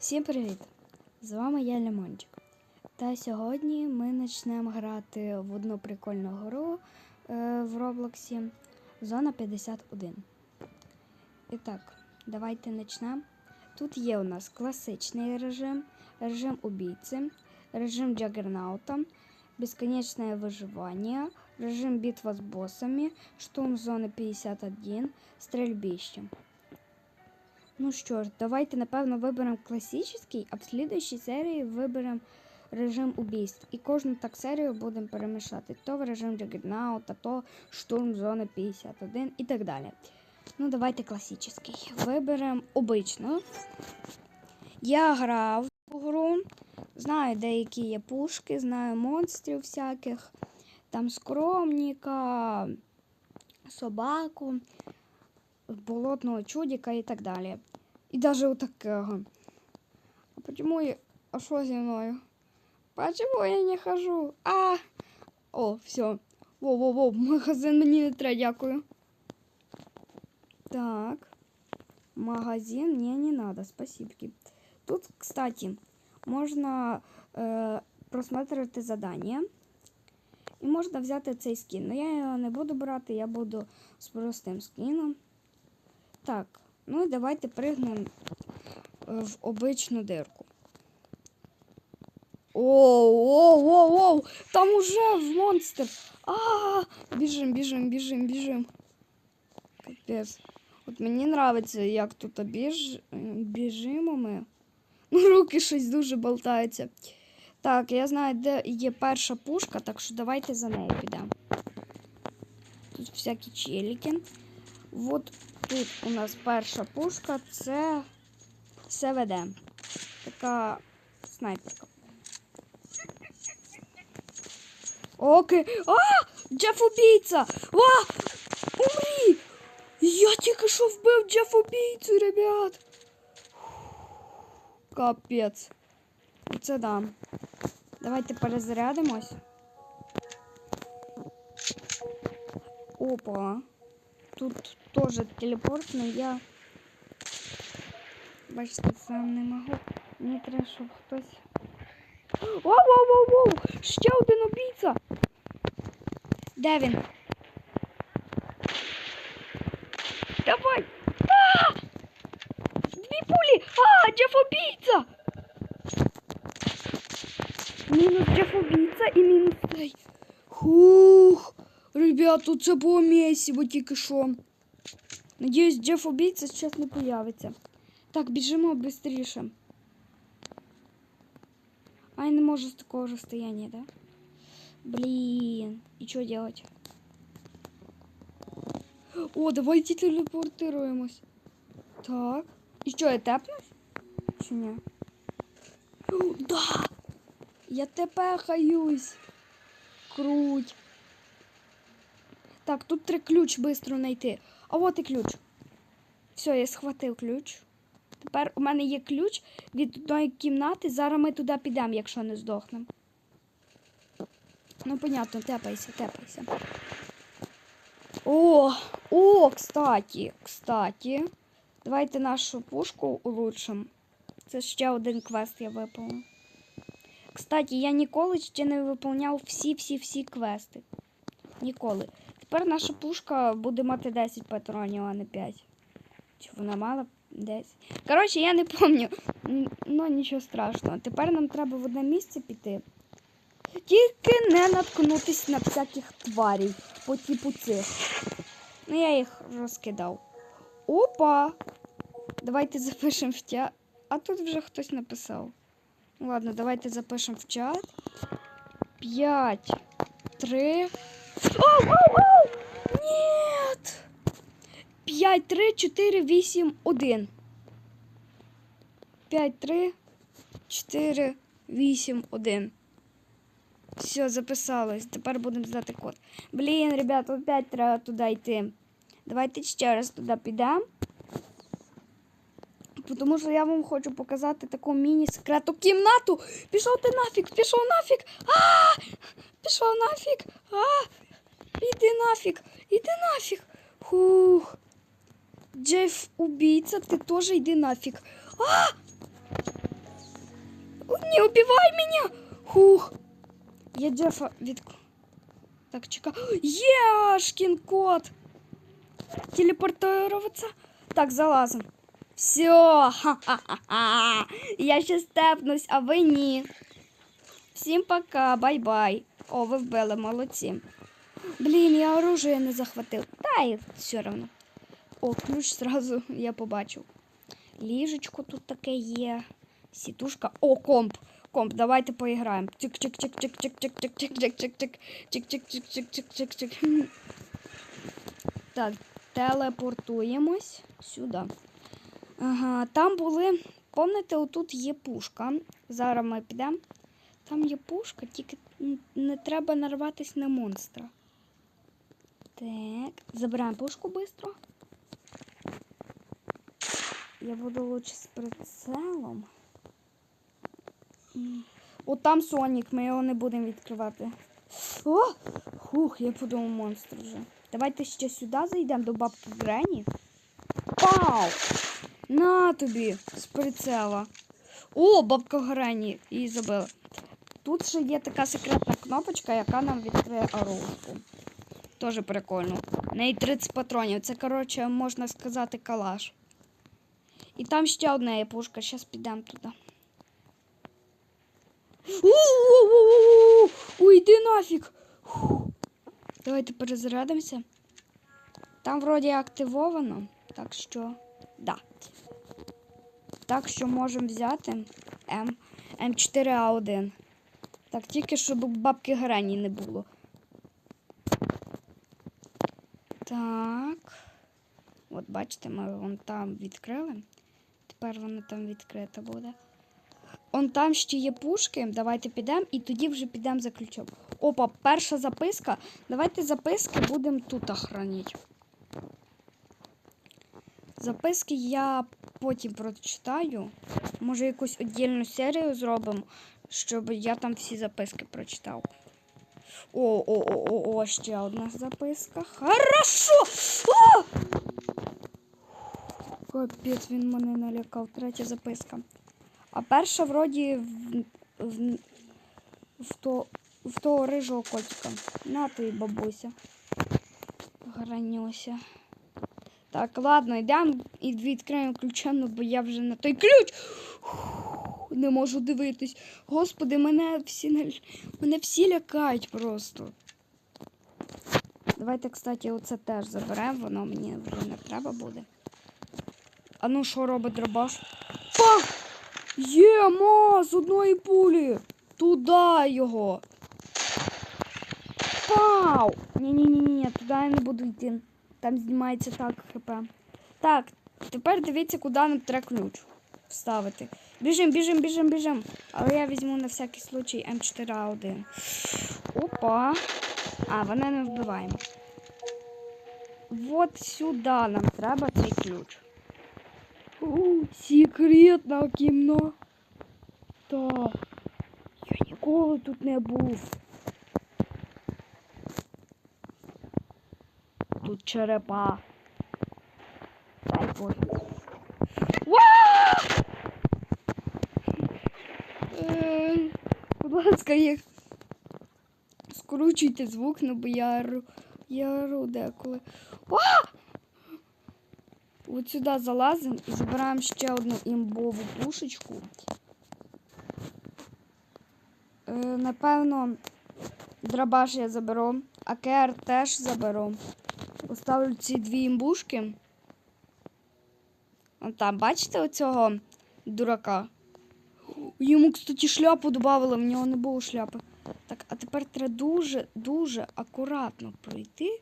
Всім привіт! З вами я Лімончик. Та сьогодні ми почнемо грати в одну прикольну гру е, в Роблоксі Зона 51. І так, давайте почнемо. Тут є у нас класичний режим, режим убійці, режим Джаггернаута, безконечное выживание, режим битва с боссами, штурм зони 51, стрельбище. Ну що ж, давайте, напевно, виберемо класичний, а в слідуючій серії виберемо режим убійств. І кожну так серію будемо перемішати. То в режим Джаггернаута, то штурм зони 51 і так далі. Ну, давайте класичний. Виберемо обичну. Я грав в гру, знаю деякі є пушки, знаю монстрів всяких, там скромніка, собаку, болотного чудика і так далі. І даже у такого. А почему я... А що зі мною? Почему я не хожу? А! О, все. Воу-воу-воу, магазин мені не треба, дякую. Так. Магазин мне не надо, спасибо. Тут, кстати, можна е, просматривати задання. І можна взяти цей скін. Но я його не буду брати, я буду з простим скіном. Так, ну і давайте пригнемо е, в обичну дирку. Оу, оу, оу, оу, там уже в монстр. А, біжим, біжим, біжим, біжим. Капець. От мені нравиться, як тут біж... е, біжимо ми. Ну, руки щось дуже болтаються. Так, я знаю, де є перша пушка, так що давайте за нею підемо. Тут всякі челіки. От тут у нас перша пушка це СВД. Така снайперка. Окей. А! Джеф убійця! А! Умрі! Я тільки що вбив Джеф убійцю, ребят. Капець. Це да. Давайте перезарядимось. Опа. Тут теж телепорт, но я. Бачите, сам не можу. Мені треба, щоб хтось. Воу, воу, воу, воу! Ще один убійця! Де він? Давай! А! Дві пулі! А, Джеф убійця! Мінус Джеф убійця і мінус цей. Хух! Ребят, тут це було місіво тільки що. Надіюсь, Джеф убійця зараз не появиться. Так, біжимо швидше. А я не можу з такого розстояння, да? Блін. І що делать? О, давайте телепортируємось. Так. І що, я тепнусь? Чи ні? О, да! Я тепехаюсь. Круть. Так, тут треба ключ швидко знайти. А от і ключ. Все, я схватив ключ. Тепер у мене є ключ від одної кімнати. Зараз ми туди підемо, якщо не здохнемо. Ну, понятно, тепайся, тепайся. О, о, кстати, кстати. Давайте нашу пушку улучшимо. Це ще один квест я виповнив. Кстати, я ніколи ще не виповняв всі-всі-всі квести. Ніколи. Тепер наша пушка буде мати 10 патронів, а не 5. Чи вона мала 10? Коротше, я не пам'ятаю. Ну, нічого страшного. Тепер нам треба в одне місце піти. Тільки не наткнутись на всяких тварів по типу цих. Ну, я їх розкидав. Опа! Давайте запишемо в чат. А тут вже хтось написав. Ладно, давайте запишемо в чат. 5, 3. Оу, оу, оу! Нет! 5, 3, 4, 8, 1. 5, 3, 4, 8, 1. Все, записалось. Тепер будемо знати код. Блін, ребят, опять треба туди йти. Давайте ще раз туди підемо. Тому що я вам хочу показати таку міні-секретну кімнату. Пішов ти нафіг, пішов нафіг. А! Пішов нафіг. А! Іди нафіг, іди нафіг. Хух. Джеф убійця, ти теж йди нафіг. А! Не убивай меня! Хух! Я Джефа від... Так, чекай. Є, кот! Телепортироваться? Так, залазим. Все, ха-ха-ха. Я ще степнусь, а ви ні. Всім пока, бай-бай. О, ви вбили, молодці. Блін, я оружие не захватив. Та й все одно. О, ключ сразу я побачив. Ліжечко тут таке є. Сітушка. О, комп. Комп, давайте поіграємо. Чик-чик-чик-чик-чик-чик-чик-чик-чик-чик. Чик-чик-чик-чик-чик-чик-чик. Так, телепортуємось сюди. Ага, там були. Пам'ятаєте, отут є пушка. Зараз ми підемо. Там є пушка, тільки не треба нарватися на монстра. Так, забираємо пушку швидко. Я буду лучше з прицелом. М. Там Сонік, ми його не будемо відкривати. О! Хух, я подумав монстр вже. Давайте ще сюди зайдемо до бабки Грені. Пау! На тобі з прицела. О, бабка Грені її забила. Тут ще є така секретна кнопочка, яка нам відкриє оружку. Тоже прикольно. В неї 30 патронів. Це, коротше, можна сказати, калаш. І там ще одна є пушка. Зараз підемо туди. Уйди нафіг! Давайте перезарядимося. Там вроді активовано, так що да. Так що можемо взяти М, М4А1. Так, тільки щоб бабки Грані не було. Так. От бачите, ми вон там відкрили. Тепер воно там відкрита буде. Он там ще є пушки. Давайте підемо і тоді вже підемо за ключом. Опа, перша записка. Давайте записки будемо тут охранити. Записки я потім прочитаю. Може, якусь віддільну серію зробимо, щоб я там всі записки прочитав. О, о, о, о, о, ще одна записка. Хорошо! О! Капець, він мене налякав. Третя записка. А перша вроді в, в, в, то, в того рижого котика. На тобі, бабуся. Гранюся. Так, ладно, йдемо і відкриємо ключем, ну, бо я вже на той ключ. Не можу дивитись. Господи, мене всі мене всі лякають просто. Давайте, кстати, оце теж заберемо, воно мені вже не треба буде. А ну що робить дробаш? Пах! Є, ма, з одної пулі. Туда його. Пау! Ні-ні-ні, туди я не буду йти. Там знімається так хп. Так, тепер дивіться, куди нам треба ключ вставити. Біжим, біжим, біжим, біжим. Але я візьму на всякий случай М4А1. Опа. А, вона не вбиваємо. От сюди нам треба цей ключ. У, секретна кімната. Я ніколи тут не був. Тут черепа. Дай Боже. Ласка, їх. Скручуйте звук, ну бо я ору, я ору деколи. Ва! От сюди залазимо і забираємо ще одну імбову пушечку. Е, напевно, драбаш я заберу, а КР теж заберу. Поставлю ці дві імбушки. Вон там, бачите оцього дурака? Йому, кстати, шляпу додавали, в нього не було шляпи. Так, а тепер треба дуже, дуже акуратно пройти,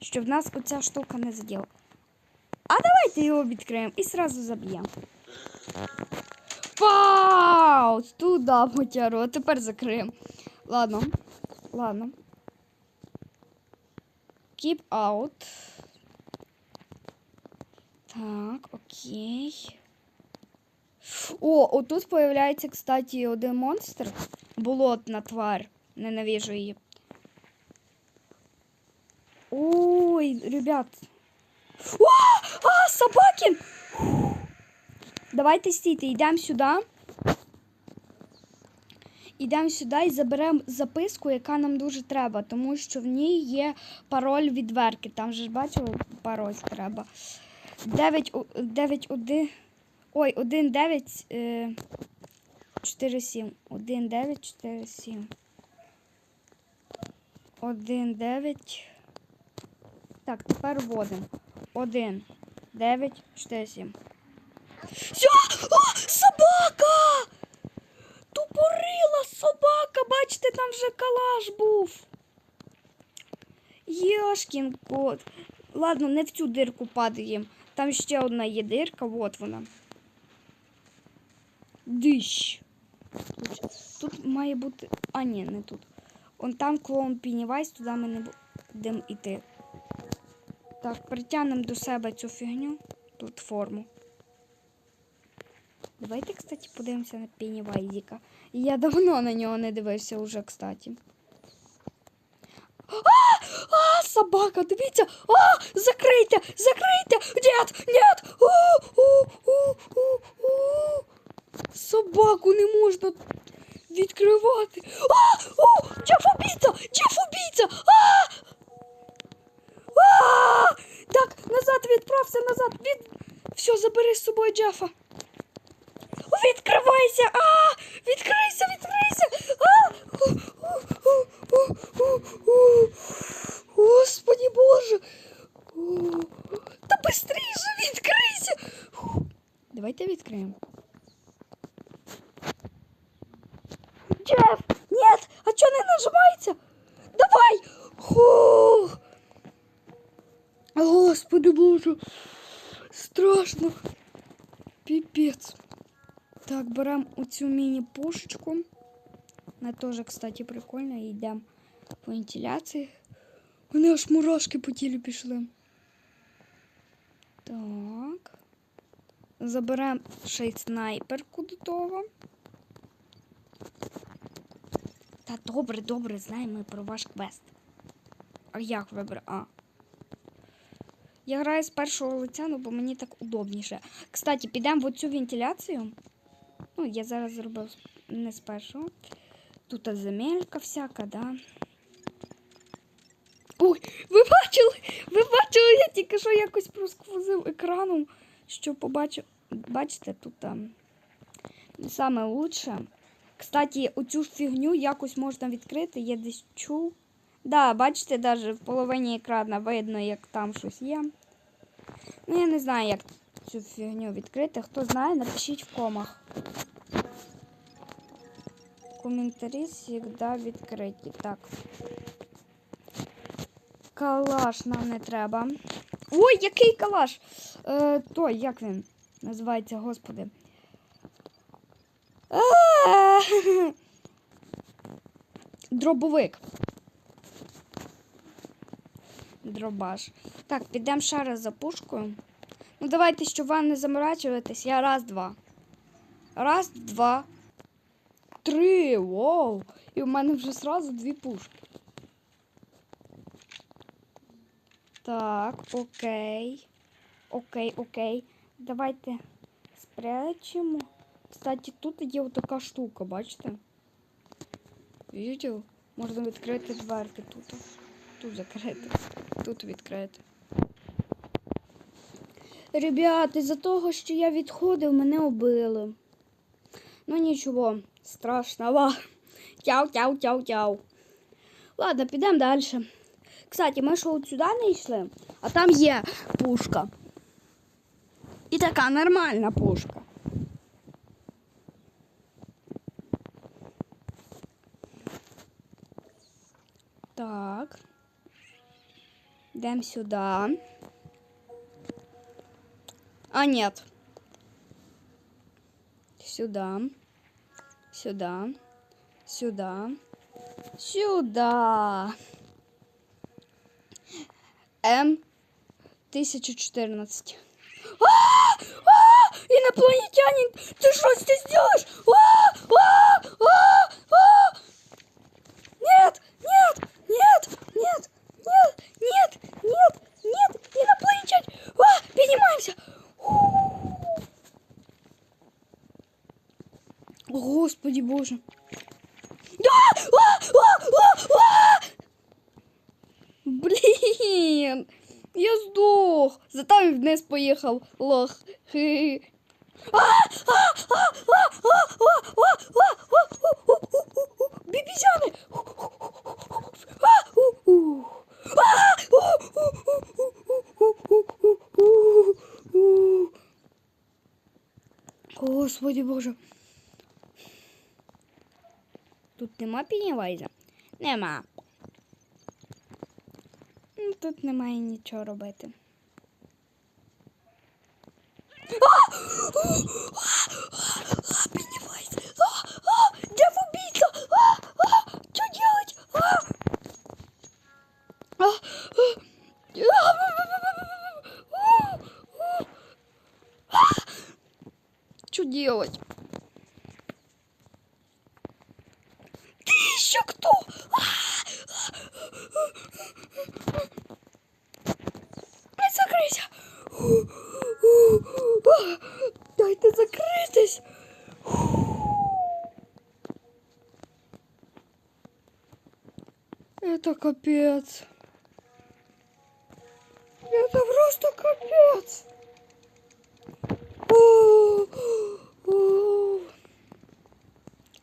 щоб нас оця штука не заділа. А давайте його відкриємо і сразу заб'ємо. Пау! Туди, мотяру, а тепер закриємо. Ладно, ладно. Keep out. Так, окей. О, отут появляється, кстати, один монстр. Болотна тварь. Ненавижу її. Ой, ребят. О, а, собаки! Давайте стійте, йдемо сюди. йдемо сюди і заберемо записку, яка нам дуже треба, тому що в ній є пароль від дверки. Там же ж бачили, пароль треба. 9, 9, 1, ой, 1, 9, е, 4, 7. 1, 9, 4, 7. 1, 9. Так, тепер вводимо. 1, 9, 4, 7. Все! О, собака! Тупорила собака! Бачите, там вже калаш був. Йошкін кот. Ладно, не в цю дирку падаємо. Там ще одна є дирка, от вона. Дищ. Тут, тут має бути. А, ні, не тут. Он там клоун Пінівайс, туди ми не будемо йти. Так, притягнемо до себе цю фігню, платформу. Давайте, кстати, подивимося на Пеннівайзіка. Я давно на нього не дивився уже, кстати. А! А, собака, дивіться! А! Закрийте! Закрийте! Нет! Нет! У, у, у, у, у. Собаку не можна відкривати. А! О! Джеф убійця! Джеф убійця! А! А! Так, назад відправся, назад. Від... Все, забери з собою Джефа. Відкривайся! А! Відкрийся, відкрийся! А! Господи Боже! Та быстріше відкрийся! Давайте відкриємо. Джеф! Нет! А чого не нажимається? Давай! Фух! Господи Боже! Страшно! Піпець. Так, беремо оцю міні-пушечку. Вона теж, кстати, прикольна. Йдемо по. У мене аж мурашки по тілу пішли. Так. Заберемо ще снайперку до того. Та добре, добре, знаємо ми про ваш квест. А як вибрати? А. Я граю з першого лиця, ну бо мені так удобніше. Кстати, підемо в оцю вентиляцію. Ну, я зараз зробив не з першого. Тут земелька всяка, да. Ой, ви бачили? Ви бачили, я тільки що якось просквозив екраном, що побачив. Бачите, тут там не саме лучше. Кстати, оцю фігню якось можна відкрити, я десь чув. Да, бачите, навіть в половині екрана видно, як там щось є. Ну, я не знаю, як цю фігню відкрити. Хто знає, напишіть в комах. Коментарі завжди відкриті. Так. Калаш нам не треба. Ой, який калаш! Е, той, як він називається, господи. Дробовик. Дробаш. Так, підемо ще раз за пушкою. Ну, давайте, щоб вам не заморачуватись, я раз, два. Раз, два, три. Воу! І у мене вже зразу дві пушки. Так, окей. Окей, окей. Давайте спрячемо. Кстати, тут є така штука, бачите? Бачите? Можна відкрити дверки тут. Тут закрити. Тут відкрити. Ребята, із-за того, що я відходив, мене убили. Ну нічого, страшного. Тяу, тяу, тяу, тяу. Ладно, підемо далі. Кстати, ми що от сюди не йшли, а там є пушка. І така нормальна пушка. Так. Йдемо сюди. А, нет. Сюда. Сюда. Сюда. Сюда. М. 1014. А! А! Инопланетянин! Ты что здесь делаешь? А! А! А! Поднимаемся! Господи боже. Блін! Я здох! Зато він вниз поїхав лох. Бібізяни! Господи Боже. Тут нема пінівайза? Нема. Ну, Тут немає нічого робити. Пеннивайз! Где убийца? Что делать? Делать? Ты еще кто? Не закрийся! Дайте закритись! Это капец.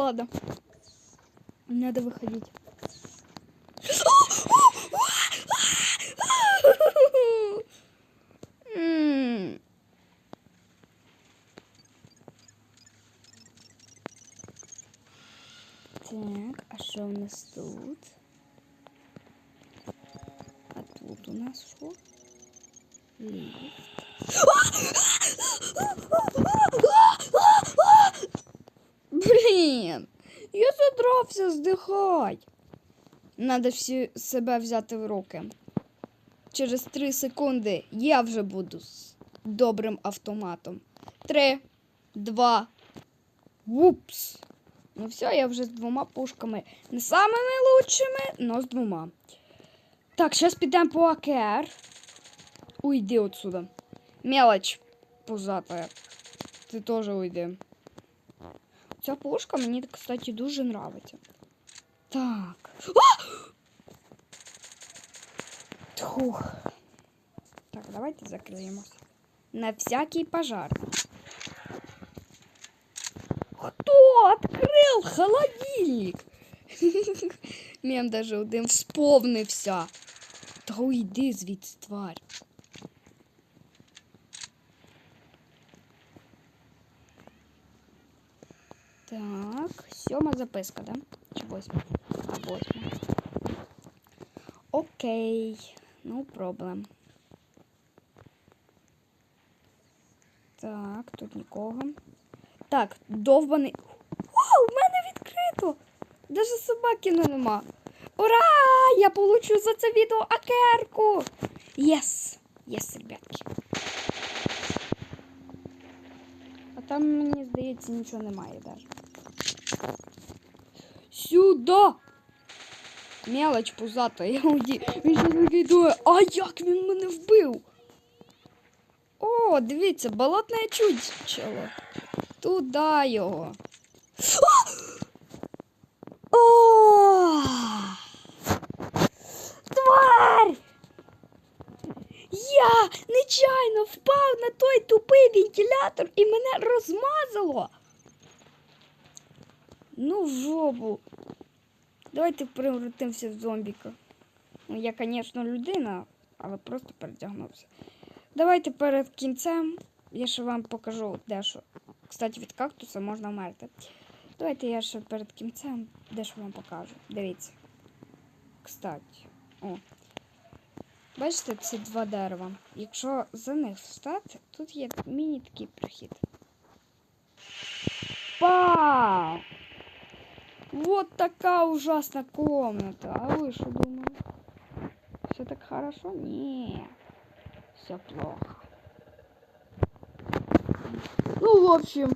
Ладно. Надо выходить. Так, а що у нас тут? А тут у нас що? Ліфт. Задрався здихать. Надо всі себе взяти в руки. Через три секунди я вже буду з добрим автоматом. Три, два. Вупс. Ну все, я вже з двома пушками. Не самими лучшими, але з двома. Так, зараз підемо по АКР. Уйди отсюда. Мелочь пузатая. Ти теж уйди. Ця пушка мені, кстати, дуже нравиться. Так. А! Тьхух. Так, давайте закриємося. На всякий пожарний. Кто открыл холодильник? Мем даже один сповнився. Та уйди звідси, тварь. Записка, да? Чи восьма? А, восьма. Окей, ну проблем. Так, тут нікого. Так, довбаний. Вау, в мене відкрито! Даже собаки ну, нема. Ура! Я получу за це відео акерку! Єс! Єс, ребятки. А там, мені здається, нічого немає даже. Сюда! Мелоч пузата, я уйди. Він щось викидує. А як він мене вбив? О, дивіться, болотне чучело. Туда його. О! Тварь! Я нечайно впав на той тупий вентилятор і мене розмазало. Ну, в жопу. Давайте превратимося в зомбіка. Ну, я, звісно, людина, але просто передягнувся. Давайте перед кінцем я ще вам покажу дещо. Кстати, від кактуса можна вмерти. Давайте я ще перед кінцем дещо вам покажу. Дивіться. Кстати. О. Бачите, ці два дерева. Якщо за них встати, тут є міні такий прохід. Пау! Вот такая ужасная комната. А вы что думали? Все так хорошо? Не, все плохо. Ну, в общем,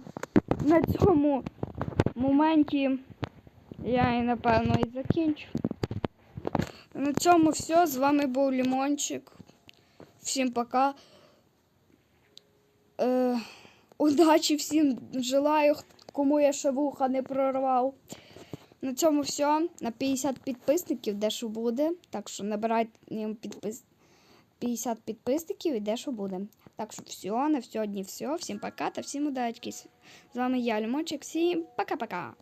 на цьому моменті я і напевно і закінчу. На цьому все. З вами був Лімончик. Всім пока. Е, удачі всім желаю, кому я ще вуха не прорвав. На цьому все. На 50 підписників дещо буде. Так що набирайте підпис... 50 підписників і дещо буде. Так що все, на сьогодні все. Всім пока та всім удачки. З вами я, Лімончик. Всім пока-пока.